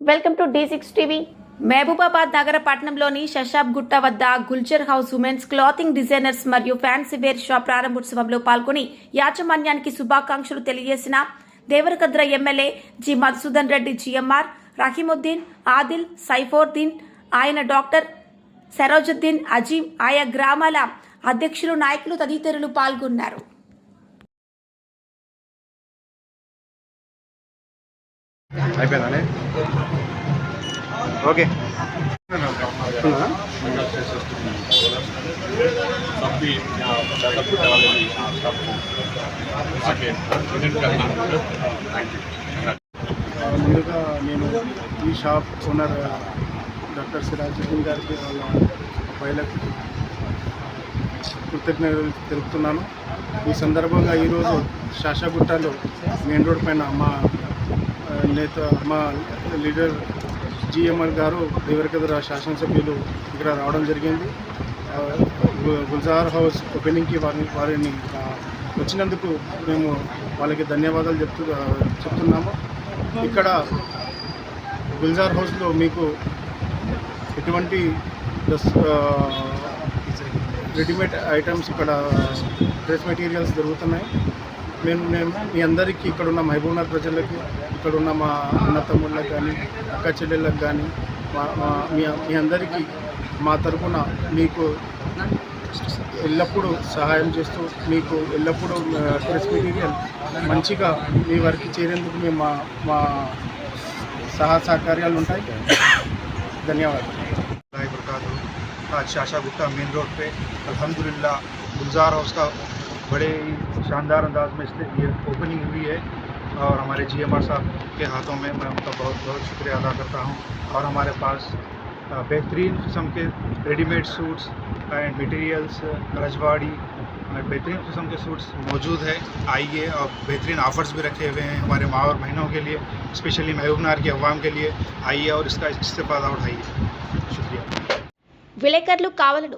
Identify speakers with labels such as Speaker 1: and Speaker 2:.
Speaker 1: Welcome to D six TV. Mahabubabad నగర పట్టణంలోని షషాబ్ గుట్ట వద్ద Gulzar house women's clothing designers మరియు ఫ్యాన్సీ వేర్ షాప్ ప్రారంభోత్సవంలో పాల్గొని యాజమాన్యానికి శుభాకాంక్షలు తెలియజేసిన Devarakadra MLA G Madhusudan Reddy GMR Rahimuddin Adil Saifuddin ఆయన డాక్టర్ సరోజుద్దీన్ అజీం ఆయా గ్రామాల అధ్యక్షులు నాయకులు తదితరులు పాల్గొన్నారు.
Speaker 2: అయిపోయిందా? ఓకే. ముందుగా నేను ఈ షాప్ ఓనర్ డాక్టర్ సిరాజుద్దీన్ గారికి వాళ్ళ అబ్బాయిలకు కృతజ్ఞతలు తెలుపుతున్నాను. ఈ సందర్భంగా ఈరోజు శాషాగుట్టలో మెయిన్ రోడ్ పైన మా నేత మా లీడర్ జిఎంఆర్ గారు దేవరకద్ర శాసనసభ్యులు ఇక్కడ రావడం జరిగింది. గుల్జార్ హౌస్ ఓపెనింగ్కి వారిని వారిని వచ్చినందుకు మేము వాళ్ళకి ధన్యవాదాలు చెప్తూ చెప్తున్నాము. ఇక్కడ గుల్జార్ హౌస్లో మీకు ఎటువంటి డ్రెస్ రెడీమేడ్ ఐటమ్స్ ఇక్కడ డ్రెస్ మెటీరియల్స్ దొరుకుతున్నాయి. మేము మేము మీ అందరికీ ఇక్కడ ఉన్న మహబూబ్నగర్ ప్రజలకి ఇక్కడ ఉన్న మా అన్న తమ్ముళ్ళకి కానీ అక్క చెల్లెళ్ళకి కానీ మా మా- మీ మీ అందరికీ మా తరపున మీకు ఎల్లప్పుడూ సహాయం చేస్తూ మీకు ఎల్లప్పుడూ డ్రెస్ మెటీరియల్ మంచిగా మీ వరకు చేరేందుకు మేము మా మా సహా సహకార్యాలు ఉంటాయి ధన్యవాదాలు
Speaker 3: अल्लाह वरकत आज शाशा गुप्ता मेन रोड पे अल्हम्दुलिल्लाह गुलजार हाउस का बड़े ही शानदार अंदाज में इससे ये ओपनिंग हुई है और हमारे जी साहब के हाथों में मैं उनका बहुत बहुत शुक्रिया अदा करता हूँ और हमारे पास अ, बेहतरीन किस्म के readymade suits and materials Rajwadi अ, बेहतरीन किस्म के सूट्स मौजूद है आइए और बेहतरीन ऑफ़र्स भी रखे हुए हैं हमारे माँ और बहनों के लिए स्पेशली महबूबनार के अवाम के लिए आइए और इसका इस्तेफ़ादा उठाइए शुक्रिया
Speaker 1: విలేకరులు కావాలను